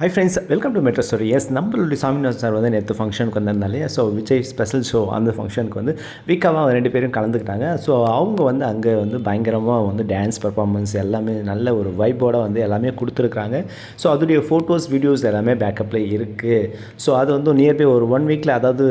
Hi friends welcome to metro stories நம்மளுடைய Saminathan sir வந்து நேற்று ஃபங்க்ஷனுக்கு வந்திருந்தாலே ஸோ விஜய் ஸ்பெஷல் ஷோ அந்த ஃபங்க்ஷனுக்கு வந்து வீக்காவாக ரெண்டு பேரும் கலந்துக்கிட்டாங்க. ஸோ அவங்க வந்து அங்கே வந்து பயங்கரமாக வந்து டான்ஸ் பர்ஃபார்மன்ஸ் எல்லாமே நல்ல ஒரு வைப்போட வந்து எல்லாமே கொடுத்துருக்காங்க. ஸோ அதோடைய ஃபோட்டோஸ் வீடியோஸ் எல்லாமே பேக்கப்பில் இருக்குது ஸோ அது வந்து நியர்பை ஒரு ஒன் வீக்கில் அதாவது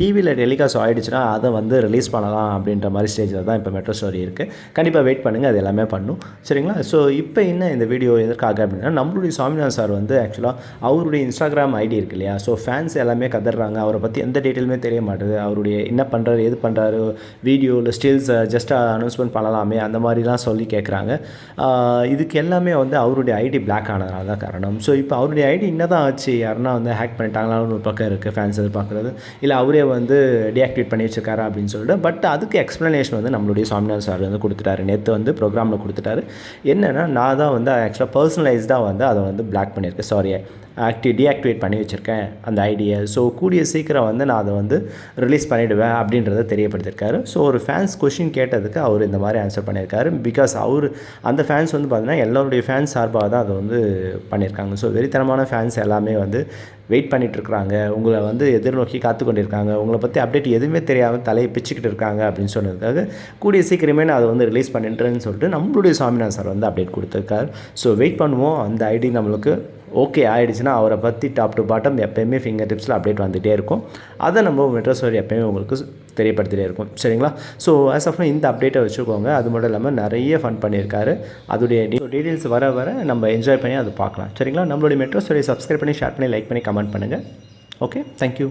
டிவியில் டெலிகாஸ்ட் ஆகிடுச்சுன்னா அதை வந்து ரிலீஸ் பண்ணலாம் அப்படின்ற மாதிரி ஸ்டேஜில் தான் இப்போ மெட்ரோ ஸ்டோரி இருக்குது கண்டிப்பாக வெயிட் பண்ணுங்கள் அது எல்லாமே பண்ணும். சரிங்களா? ஸோ இப்போ என்ன இந்த வீடியோ எதற்காக அப்படின்னா நம்மளுடைய சுவாமிநாதன் சார் வந்து ஆக்சுவலாக அவருடைய இன்ஸ்டாகிராம் ஐடி இருக்கு இல்லையா? ஸோ ஃபேன்ஸ் எல்லாமே கதறாங்க. அவரை பற்றி எந்த டீட்டெயிலுமே தெரிய மாட்டுது. அவருடைய என்ன பண்ணுறாரு எது பண்ணுறாரு வீடியோவில் ஸ்டில்ஸ் ஜஸ்ட்டாக அனௌன்ஸ்மெண்ட் பண்ணலாமே அந்த மாதிரிலாம் சொல்லி கேட்குறாங்க இதுக்கு எல்லாமே வந்து அவருடைய ஐடி பிளாக் ஆனதுனால தான் காரணம். ஸோ இப்போ அவருடைய ஐடி என்ன தான் ஆச்சு. யாருன்னா வந்து ஹேக் பண்ணிட்டாங்களான்னு ஒரு பக்கம் இருக்குது ஃபேன்ஸ் எதிர்பார்க்குறது. இல்லை அவரே வந்து டிஆக்டிவேட் பண்ணி வச்சிருக்காரா அப்படின்னு சொல்லிட்டு பட் அதுக்கு எக்ஸ்ப்ளனேஷன் வந்து நம்மளுடைய சுவாமிநாதன் சார் வந்து கொடுத்துட்டாரு. நேற்று வந்து ப்ரோக்ராமில் கொடுத்துட்டாரு. என்னென்னா நான் தான் வந்து ஆக்சுவலாக பர்சனலைஸ்டாக வந்து அதை வந்து பிளாக் பண்ணியிருக்கேன். சாரி ஆக்டிவ் டீஆக்டிவேட் பண்ணி வச்சுருக்கேன் அந்த ஐடியை ஸோ கூடிய சீக்கிரம் வந்து நான் அதை வந்து ரிலீஸ் பண்ணிவிடுவேன் அப்படின்றத தெரியப்படுத்திருக்காரு ஸோ ஒரு ஃபேன்ஸ் கொஷின் கேட்டதுக்கு அவர் இந்த மாதிரி ஆன்சர் பண்ணியிருக்காரு. பிகாஸ் அவர் அந்த ஃபேன்ஸ் வந்து பார்த்தீங்கன்னா எல்லோருடைய ஃபேன்ஸ் சார்பாக தான் அதை வந்து பண்ணியிருக்காங்க. ஸோ வெறித்தனமான ஃபேன்ஸ் எல்லாமே வந்து வெயிட் பண்ணிகிட்ருக்குறாங்க உங்களை வந்து எதிர்நோக்கி காத்து கொண்டிருக்காங்க உங்களை பற்றி அப்டேட் எதுவுமே தெரியாமல் தலையை பிச்சுக்கிட்டு இருக்காங்க அப்படின்னு சொன்னதுக்காக கூடிய சீக்கிரமே நான் அதை வந்து ரிலீஸ் பண்ணிட்டுறேன்னு சொல்லிட்டு நம்மளுடைய சாமிநாதன் சார் வந்து அப்டேட் கொடுத்துருக்காரு. ஸோ வெயிட் பண்ணுவோம். அந்த ஐடி நம்மளுக்கு ஓகே ஆகிடுச்சுன்னா அவரை பற்றி டாப் டு பாட்டம் எப்போயுமே ஃபிங்கர் டிப்ஸில் அப்டேட் வந்துகிட்டே இருக்கும். அதை நம்ம மெட்ரஸோர் எப்போயுமே உங்களுக்கு தெரியப்படுத்திட்டே இருக்கும். சரிங்களா? ஸோ ஆஸ் ஆஃப் இந்த அப்டேட்டை வச்சுக்கோங்க. அது மட்டும் இல்லாமல் நிறைய ஃபன் பண்ணியிருக்காரு. அதோடைய டீட்டெயில்ஸ் வர வர நம்ம என்ஜாய் பண்ணி அதை பார்க்கலாம். சரிங்களா? நம்மளுடைய மெட்ரோ ஸ்டோரியை சப்ஸ்கிரைப் பண்ணி ஷேர் பண்ணி லைக் பண்ணி கமெண்ட் பண்ணுங்கள் ஓகே தேங்க்யூ